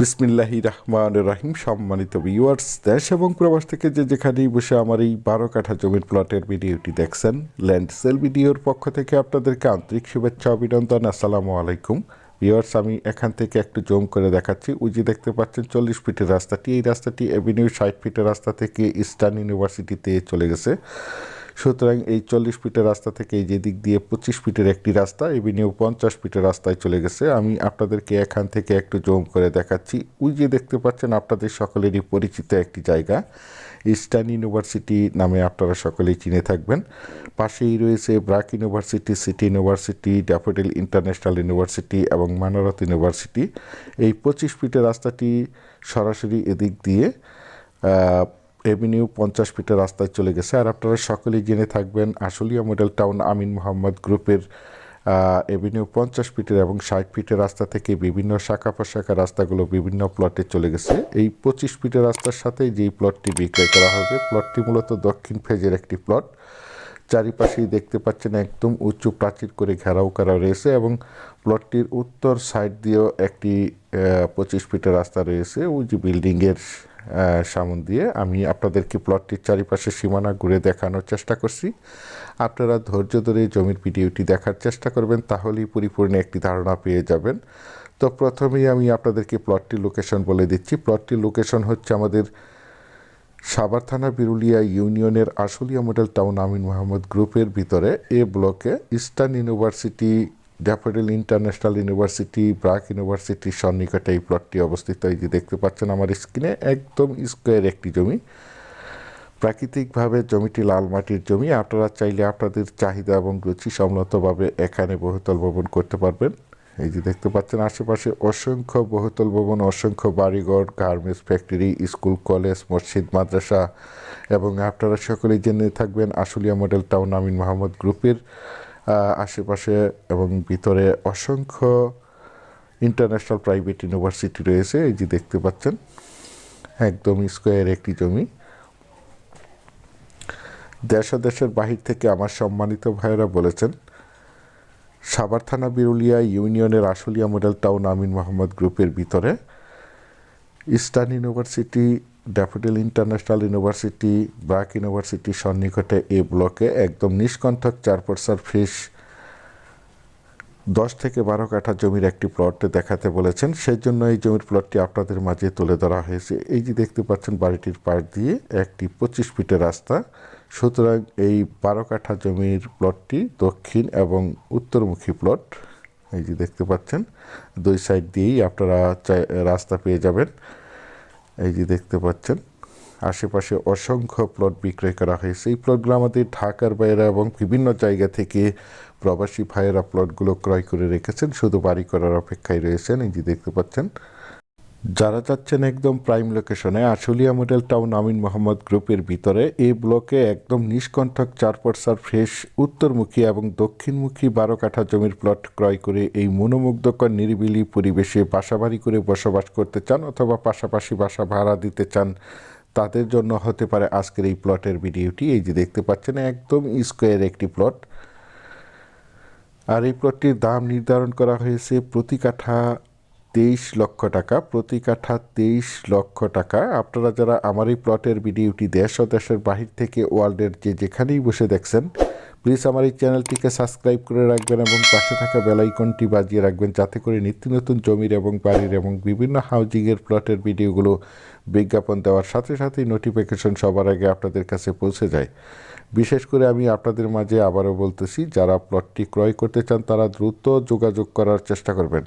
বিসমিল্লাহি রহমান রাহিম, সম্মানিত ভিউয়ার্স দেশ এবং প্রবাস থেকে যে যেখানেই বসে আমার এই বারো কাঠা জমির প্লটের ভিডিওটি দেখছেন ল্যান্ড সেল ভিডিওর পক্ষ থেকে আপনাদেরকে আন্তরিক শুভেচ্ছা, অভিনন্দন, আসসালামু আলাইকুম। ভিউয়ার্স আমি এখান থেকে একটু জম করে দেখাচ্ছি। ওই যে দেখতে পাচ্ছেন চল্লিশ ফিটের রাস্তাটি, এই রাস্তাটি এভিনিউ ষাট ফিটের রাস্তা থেকে ইস্টার্ন ইউনিভার্সিটিতে চলে গেছে। সুতরাং এই চল্লিশ ফিটের রাস্তা থেকে এই যেদিক দিয়ে পঁচিশ ফিটের একটি রাস্তা এভিনিউ পঞ্চাশ ফিটের রাস্তায় চলে গেছে। আমি আপনাদেরকে এখান থেকে একটু জুম করে দেখাচ্ছি। ওই যে দেখতে পাচ্ছেন আপনাদের সকলেরই পরিচিত একটি জায়গা, ইস্টার্ন ইউনিভার্সিটি নামে আপনারা সকলেই চিনে থাকবেন। পাশেই রয়েছে BRAC university, city university, daffodil international university এবং মানারত ইউনিভার্সিটি। এই পঁচিশ ফিটের রাস্তাটি সরাসরি এদিক দিয়ে এভিনিউ পঞ্চাশ ফিটের রাস্তায় চলে গেছে। আর আপনারা সকলেই জেনে থাকবেন, আশুলিয়া মডেল টাউন আমিন মোহাম্মদ গ্রুপের এভিনিউ পঞ্চাশ ফিটের এবং ষাট ফিটের রাস্তা থেকে বিভিন্ন শাখা প্রশাখা রাস্তাগুলো বিভিন্ন প্লটে চলে গেছে। এই পঁচিশ ফিটের রাস্তার সাথে যেই প্লটটি বিক্রয় করা হবে, প্লটটি মূলত দক্ষিণ ফেজের একটি প্লট। চারিপাশেই দেখতে পাচ্ছেন একদম উঁচু প্রাচীর করে ঘেরাও করা রয়েছে এবং প্লটটির উত্তর সাইড দিয়েও একটি পঁচিশ ফিটের রাস্তা রয়েছে। ওই যে বিল্ডিংয়ের সামন দিয়ে আমি আপনাদেরকে প্লটটির চারিপাশে সীমানা ঘুরে দেখানোর চেষ্টা করছি। আপনারা ধৈর্য ধরে জমির ভিডিওটি দেখার চেষ্টা করবেন, তাহলেই পরিপূর্ণ একটি ধারণা পেয়ে যাবেন। তো প্রথমেই আমি আপনাদেরকে প্লটটির লোকেশন বলে দিচ্ছি। প্লটটির লোকেশন হচ্ছে আমাদের সাভার থানা বিরুলিয়া ইউনিয়নের আশুলিয়া মডেল টাউন আমিন মোহাম্মদ গ্রুপের ভিতরে। এ ব্লকে eastern university daffodil international university BRAC ইউনিভার্সিটির সন্নিকটে এই প্লটটি অবস্থিত। এই যে দেখতে পাচ্ছেন আমার স্ক্রিনে একদম স্কোয়ার একটি জমি। প্রাকৃতিকভাবে জমিটি লাল মাটির জমি। আপনারা চাইলে আপনাদের চাহিদা এবং রুচি সম্মতভাবে এখানে বহুতল ভবন করতে পারবেন। এই যে দেখতে পাচ্ছেন, আশেপাশে অসংখ্য বহুতল ভবন, অসংখ্য বাড়িঘর গার্মেন্টস ফ্যাক্টরি স্কুল কলেজ মসজিদ, মাদ্রাসা এবং আপনারা সকলেই জেনে থাকবেন আশুলিয়া মডেল টাউন আমিন মোহাম্মদ গ্রুপের আশেপাশে এবং ভিতরে অসংখ্য ইন্টারন্যাশনাল প্রাইভেট ইউনিভার্সিটি রয়েছে, এই যে দেখতে পাচ্ছেন, একদম স্কোয়ার একটি জমি। দেশ দেশের বাহির থেকে আমার সম্মানিত ভাইয়েরা বলেছেন, সাভার থানা বিরুলিয়া ইউনিয়নের আশুলিয়া মডেল টাউন আমিন মোহাম্মদ গ্রুপের ভিতরে, eastern university daffodil international university BRAC university সন্নিকটে এ ব্লকে একদম নিষ্কণ্ঠক চার পরসার ফিস দশ থেকে বারো কাঠা জমির একটি প্লট দেখাতে বলেছেন। সেই জন্য এই জমির প্লটটি আপনাদের মাঝে তুলে ধরা হয়েছে। এই যে দেখতে পাচ্ছেন, বাড়িটির পাশ দিয়ে একটি পঁচিশ ফিটের রাস্তা। সুতরাং এই বারো কাঠা জমির প্লটটি দক্ষিণ এবং উত্তরমুখী প্লট, এই যে দেখতে পাচ্ছেন, দুই সাইড দিয়েই আপনারা রাস্তা পেয়ে যাবেন। এই যে দেখতে পাচ্ছেন, আশেপাশে অসংখ্য প্লট বিক্রয় করা হয়েছে। এই প্লটগুলো আমাদের ঢাকার বাইরে এবং বিভিন্ন জায়গা থেকে প্রবাসী ভাইয়েরা প্লটগুলো ক্রয় করে রেখেছেন, শুধু বাড়ি করার অপেক্ষায় রয়েছেন। এই যে দেখতে পাচ্ছেন যারা যাচ্ছেন একদম প্রাইম লোকেশনে আশুলিয়া মডেল টাউন আমিন মোহাম্মদ গ্রুপের ভিতরে, এই ব্লকে একদম নিষ্কণ্ঠক চার পরসার ফ্রেশ উত্তরমুখী এবং দক্ষিণমুখী বারো কাঠা জমির প্লট ক্রয় করে এই মনোমুগ্ধকর নিরিবিলি পরিবেশে বাসাবাড়ি করে বসবাস করতে চান অথবা পাশাপাশি বাসা ভাড়া দিতে চান, তাদের জন্য হতে পারে আজকের এই প্লটের ভিডিওটি। এই যে দেখতে পাচ্ছেন, একদম স্কোয়ার একটি প্লট আর এই প্লটটির দাম নির্ধারণ করা হয়েছে প্রতি কাঠা তেইশ লক্ষ টাকা, প্রতি কাঠা তেইশ লক্ষ টাকা। আপনারা যারা আমার এই প্লটের ভিডিওটি দেশ ও দেশের বাহির থেকে ওয়ার্ল্ডের যে যেখানেই বসে দেখছেন প্লিজ আমার এই চ্যানেলটিকে সাবস্ক্রাইব করে রাখবেন এবং পাশে থাকা বেলাইকনটি বাজিয়ে রাখবেন যাতে করে নিত্য নতুন জমির এবং বাড়ির এবং বিভিন্ন হাউজিংয়ের প্লটের ভিডিওগুলো বিজ্ঞাপন দেওয়ার সাথে সাথেই নোটিফিকেশন সবার আগে আপনাদের কাছে পৌঁছে যায়। বিশেষ করে আমি আপনাদের মাঝে আবারও বলতেছি, যারা প্লটটি ক্রয় করতে চান তারা দ্রুত যোগাযোগ করার চেষ্টা করবেন।